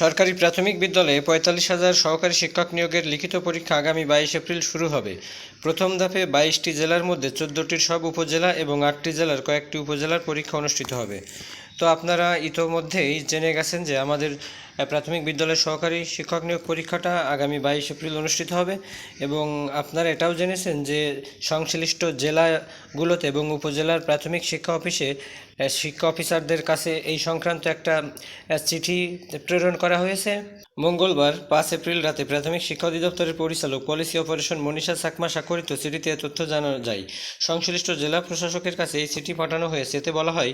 সরকারি প্রাথমিক বিদ্যালয়ে পঁয়তাল্লিশ হাজার সহকারী শিক্ষক নিয়োগের লিখিত পরীক্ষা আগামী বাইশ এপ্রিল শুরু হবে। প্রথম ধাপে বাইশটি জেলার মধ্যে চোদ্দোটির সব উপজেলা এবং আটটি জেলার কয়েকটি উপজেলার পরীক্ষা অনুষ্ঠিত হবে। তো আপনারা ইতোমধ্যেই জেনে গেছেন যে আমাদের প্রাথমিক বিদ্যালয়ের সহকারী শিক্ষক নিয়োগ পরীক্ষাটা আগামী বাইশ এপ্রিল অনুষ্ঠিত হবে এবং আপনারা এটাও জেনেছেন যে সংশ্লিষ্ট জেলাগুলোতে এবং উপজেলার প্রাথমিক শিক্ষা অফিসে শিক্ষা অফিসারদের কাছে এই সংক্রান্ত একটা চিঠি প্রেরণ করা হয়েছে। মঙ্গলবার পাঁচ এপ্রিল রাতে প্রাথমিক শিক্ষা অধিদপ্তরের পরিচালক পলিসি অপারেশন মনীষা সাকমা স্বাক্ষরিত চিঠিতে তথ্য জানানো যায়। সংশ্লিষ্ট জেলা প্রশাসকের কাছে এই চিঠি পাঠানো হয়েছে। এতে বলা হয়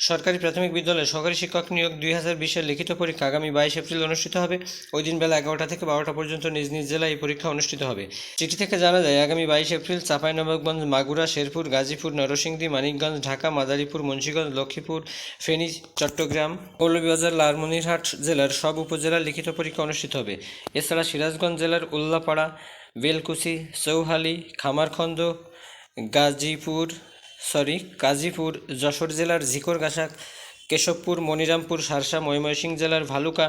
সরকারি প্রাথমিক বিদ্যালয়ে সহকারী শিক্ষক নিয়োগ দুই হাজার বিশের লিখিত পরীক্ষা আগামী বাইশ এপ্রিল অনুষ্ঠিত হবে। ওই দিন বেলা এগারোটা থেকে বারোটা পর্যন্ত নিজ নিজ জেলায় এই পরীক্ষা অনুষ্ঠিত হবে। চিঠি থেকে জানা যায়, আগামী বাইশ এপ্রিল চাঁপাইনবাবগঞ্জ, মাগুরা, শেরপুর, গাজীপুর, নরসিংদী, মানিকগঞ্জ, ঢাকা, মাদারীপুর, মুন্সিগঞ্জ, লক্ষ্মীপুর, ফেনী, চট্টগ্রাম মৌলভীবাজার লালমনিরহাট জেলার সব উপজেলার লিখিত পরীক্ষা অনুষ্ঠিত হবে। এছাড়া সিরাজগঞ্জ জেলার উল্লাপাড়া, বেলকুচি, চৌহালি, খামারখন্দ, গাজীপুর সরি, গাজীপুর, যশোর জেলার ঝিকরগাছা কেশবপুর, মনিরামপুর, সারসা, ময়মনসিংহ জেলার ভালুকা,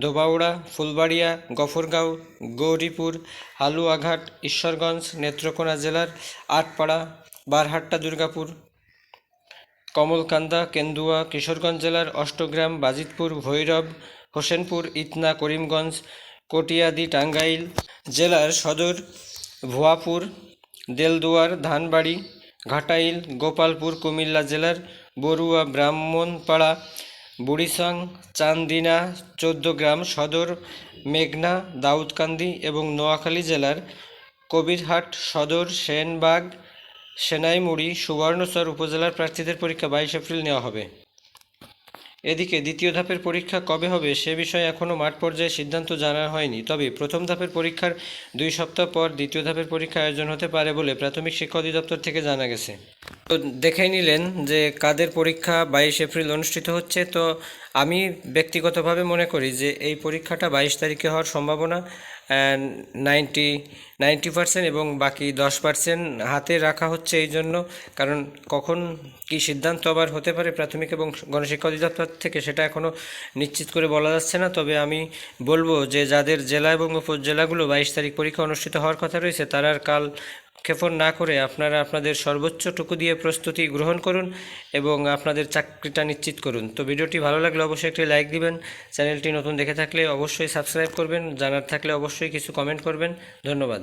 ধোবাউড়া, ফুলবাড়িয়া, গফরগাঁও, গৌরীপুর, হালুয়াঘাট, ঈশ্বরগঞ্জ, নেত্রকোনা জেলার আটপাড়া, বারহাট্টা, দুর্গাপুর, কমলকান্দা, কেন্দুয়া, কিশোরগঞ্জ জেলার অষ্টগ্রাম, বাজিতপুর, ভৈরব, হোসেনপুর, ইতনা, করিমগঞ্জ, কটিয়াদি, টাঙ্গাইল জেলার সদর, ভুয়াপুর, দেলদুয়ার, ধানবাড়ি ঘাটাইল, গোপালপুর, কুমিল্লা জেলার বড়ুয়া, ব্রাহ্মণপাড়া, বুড়িসং, চান্দিনা, চোদ্দগ্রাম সদর, মেঘনা, দাউদকান্দি এবং নোয়াখালী জেলার কবিরহাট সদর, সেনবাগ, সেনাইমুড়ি সুবর্ণচর উপজেলার প্রার্থীদের পরীক্ষা বাইশ এপ্রিল নেওয়া হবে। এদিকে দ্বিতীয় ধাপের পরীক্ষা কবে হবে সে বিষয়ে এখনও মাঠ পর্যায়ে সিদ্ধান্ত জানা হয়নি। তবে প্রথম ধাপের পরীক্ষার দুই সপ্তাহ পর দ্বিতীয় ধাপের পরীক্ষা আয়োজন হতে পারে বলে প্রাথমিক শিক্ষা অধিদপ্তর থেকে জানা গেছে। তো দেখেই নিলেন যে কাদের পরীক্ষা বাইশ এপ্রিল অনুষ্ঠিত হচ্ছে। তো আমি ব্যক্তিগতভাবে মনে করি যে এই পরীক্ষাটা বাইশ তারিখে হওয়ার সম্ভাবনা নাইনটি নাইনটি পার্সেন্ট এবং বাকি দশ পার্সেন্ট হাতে রাখা হচ্ছে এই জন্য। কারণ কখন কি সিদ্ধান্ত আবার হতে পারে প্রাথমিক এবং গণশিক্ষা অধিদপ্তর থেকে সেটা এখনও নিশ্চিত করে বলা যাচ্ছে না। তবে আমি বলব যে যাদের জেলা এবং উপজেলাগুলো বাইশ তারিখ পরীক্ষা অনুষ্ঠিত হওয়ার কথা রয়েছে, তারা কাল ক্ষেপণ না করে আপনারা আপনাদের সর্বোচ্চটুকু দিয়ে প্রস্তুতি গ্রহণ করুন এবং আপনাদের চাকরিটা নিশ্চিত করুন। তো ভিডিওটি ভালো লাগলে অবশ্যই একটি লাইক দিবেন। চ্যানেলটি নতুন দেখে থাকলে অবশ্যই সাবস্ক্রাইব করবেন। জানার থাকলে অবশ্যই কিছু কমেন্ট করবেন। ধন্যবাদ।